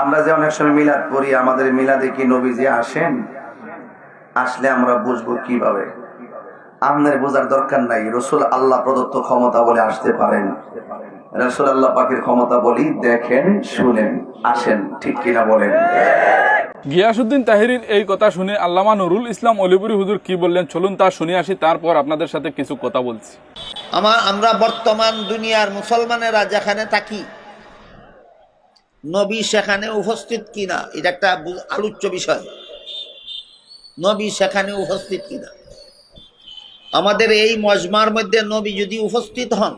আমরা যে অনেক সময় মিলাদ পড়ি আমাদের মিলাদে কি নবী যে আসেন? আসলে আমরা বুঝব কীভাবে। আমাদের বোঝার দরকার নাই রসুল আল্লাহ প্রদত্ত ক্ষমতা বলে আসতে পারেন। রসুল আল্লাহ পাখির ক্ষমতা বলি দেখেন শুনেন আসেন ঠিক কিনা বলেন? গিয়াসুদ্দিন তাহিরির এই কথা শুনে আল্লামা নুরুল ইসলাম অলিপুরি হুজুর কি বললেন চলুন তা শুনে আসি তারপর আপনাদের সাথে কিছু কথা বলছি। আমার আমরা বর্তমান দুনিয়ার মুসলমানেরা যেখানে থাকি নবী সেখানে উপস্থিত কিনা? এটা একটা আলোচ্য বিষয়। নবী সেখানে উপস্থিত কিনা? আমাদের এই মজমার মধ্যে নবী যদি উপস্থিত হন,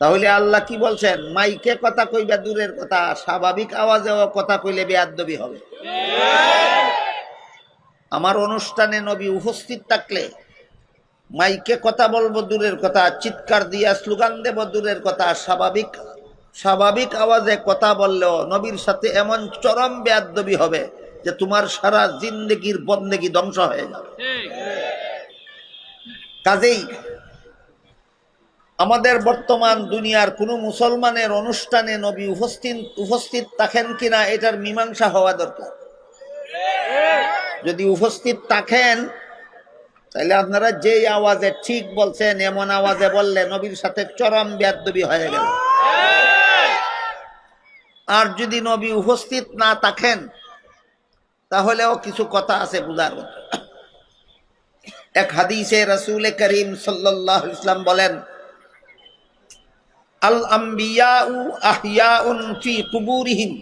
তাহলে আল্লাহ কি বলছেন? মাইকে কথা কইবা, দূরের কথা, স্বাভাবিক আওয়াজেও কথা কইলে বেয়াদবি হবে। আমার অনুষ্ঠানে নবী উপস্থিত থাকলে মাইকে কথা বলব, দূরের কথা, চিৎকার দিয়া, স্লোগান দেব, দূরের কথা, স্বাভাবিক স্বাভাবিক আওয়াজে কথা বললেও নবীর সাথে এমন চরম বেয়াদবি হবে যে তোমার সারা জিন্দগির বন্দেগি ধ্বংস হয়ে যাবে। কাজেই আমাদের বর্তমান দুনিয়ার কোনো মুসলমানের অনুষ্ঠানে নবী উপস্থিত উপস্থিত থাকেন কিনা এটার মীমাংসা হওয়া দরকার। যদি উপস্থিত থাকেন, তাহলে আপনারা যেই আওয়াজে ঠিক বলছেন, এমন আওয়াজে বললে নবীর সাথে চরম ব্যাদবি হয়ে গেল। আর যদি নবী উপস্থিত না থাকেন, তাহলেও কিছু কথা আছে বুঝার মতো। এক হাদিসে রসুল করিম সাল্লাহ ইসলাম বলেন, আল কুবুরিহিম।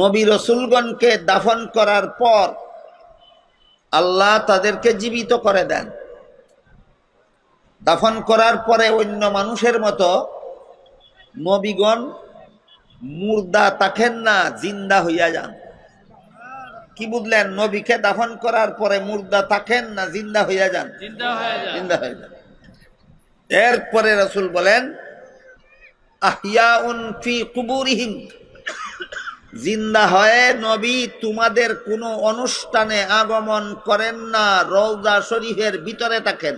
নবী রসুলগণকে দাফন করার পর আল্লাহ তাদেরকে জীবিত করে দেন। দাফন করার পরে অন্য মানুষের মতো নবীগণ মুর্দা তাকেন না জিন্দা হইয়া যান। কি বুঝলেন? নবীকে দাফন করার পরে মুর্দা তাকেন না জিন্দা হইয়া যান। জিন্দা হয়ে যান। এরপরে রসুল বলেন আহিয়াউন ফি কুবুরিহিম। জিন্দা হয়ে নবী তোমাদের কোনো অনুষ্ঠানে আগমন করেন না রওজা শরীফের ভিতরে থাকেন।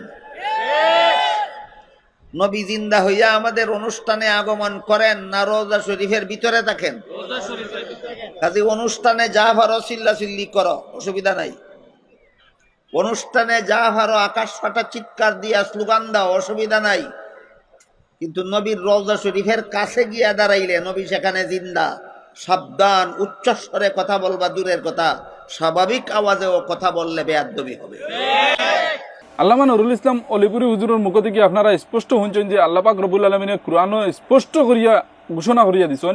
নবী জিন্দা হইয়া আমাদের অনুষ্ঠানে আগমন করেন না রোজা শরীফের ভিতরে থাকেন? কাজে অনুষ্ঠানে যা ভারো চিল্লা চিল্লি করো অসুবিধা নাই। অনুষ্ঠানে যা ভারো আকাশ ফাটা চিৎকার দিয়া স্লোগান দাও অসুবিধা নাই। কিন্তু নবীর রওজা শরীফের কাছে গিয়া দাঁড়াইলে নবী সেখানে জিন্দা। সাবধান উচ্চস্বরে কথা বলবা দূরের কথা স্বাভাবিক আওয়াজেও কথা বললে বেয়াদবি হবে। আল্লামা নুরুল ইসলাম অলিপুরি হুজুরের মুখ থেকে আপনারা স্পষ্ট শুনছেন যে আল্লাপাক রবুল আলমিনে কোরআনও স্পষ্ট করিয়া, ঘোষণা করিয়া দিছেন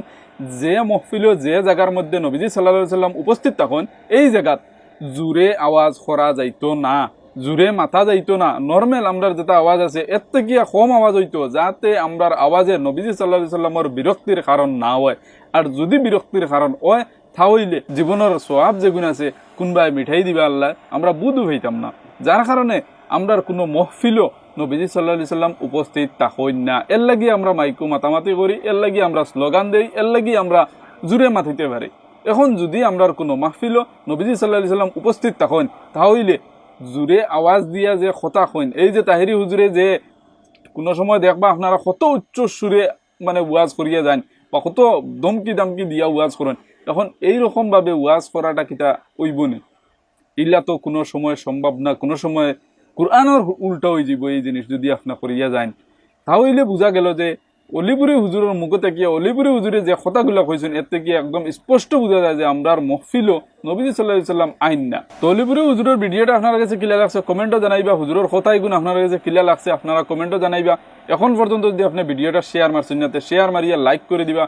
যে মহফিল যে জায়গার মধ্যে নবীজি সাল্লা সাল্লাম উপস্থিত থাকুন, এই জায়গাত জুরে আওয়াজ করা যাইতো না জুরে মাথা যাইতো না। নর্মেল আমরার যেটা আওয়াজ আছে, এর থেকে কম আওয়াজ হইতো, যাতে আমরার আওয়াজে নবীজি সাল্লা সাল্লামর বিরক্তির কারণ না হয়। আর যদি বিরক্তির কারণ হয়, তাহলে জীবনের সোয়াব যেগুণ আছে, কোনবাই মিঠাই দিবে আল্লাহ, আমরা বুধ হইতাম না। যার কারণে আমরার কোনো মহফিলও নবীজি সাল্লা সাল্লাম উপস্থিত থাকইন না। এর লাগি আমরা মাইকু মাতামাতি করি, এর লাগি আমরা স্লোগান দেই, এর লাগি আমরা জুড়ে মাতিতে পারি এখন যদি আমরার কোনো মাহফিলও নবীজি সাল্লাহ সাল্লাম উপস্থিত থাকেন তাহলে জুড়ে আওয়াজ দিয়া যে কথা কইন, এই যে তাহিরি হুজুরে যে কোনো সময় দেখবা আপনারা কত উচ্চ সুরে মানে ওয়াজ করিয়া যান বা কত দমকি দামকি দিয়া ওয়াজ করেন এখন এইরকম ভাবে ওয়াজ করাটা কিতা ওইব নি। ইলা তো কোনো সময় সম্ভব না, কোনো সময় কোরআনের উল্টা হয়ে যাব এই জিনিস যদি আপনা করিয়া যান তাহলে বোঝা গেল যে অলিপুরি হুজুরের মুখে থেকে অলিপুরি হুজুরে যে কথাগুলো কইছেন এর থেকে একদম স্পষ্ট বোঝা যায় যে আমরার মহফিলও নবীজি সাল্লাহ সাল্লাম আইন না। তো অলিপুরি হুজুরের ভিডিওটা আপনার কাছে কিলা লাগছে কমেন্টও জানাইবা হুজুরের কথাই গুণ আপনার কাছে কিলা লাগছে আপনারা কমেন্টও জানাইবা। এখন পর্যন্ত যদি আপনি ভিডিওটা শেয়ার মারছেন না শেয়ার মারিয়া লাইক করে দিবা।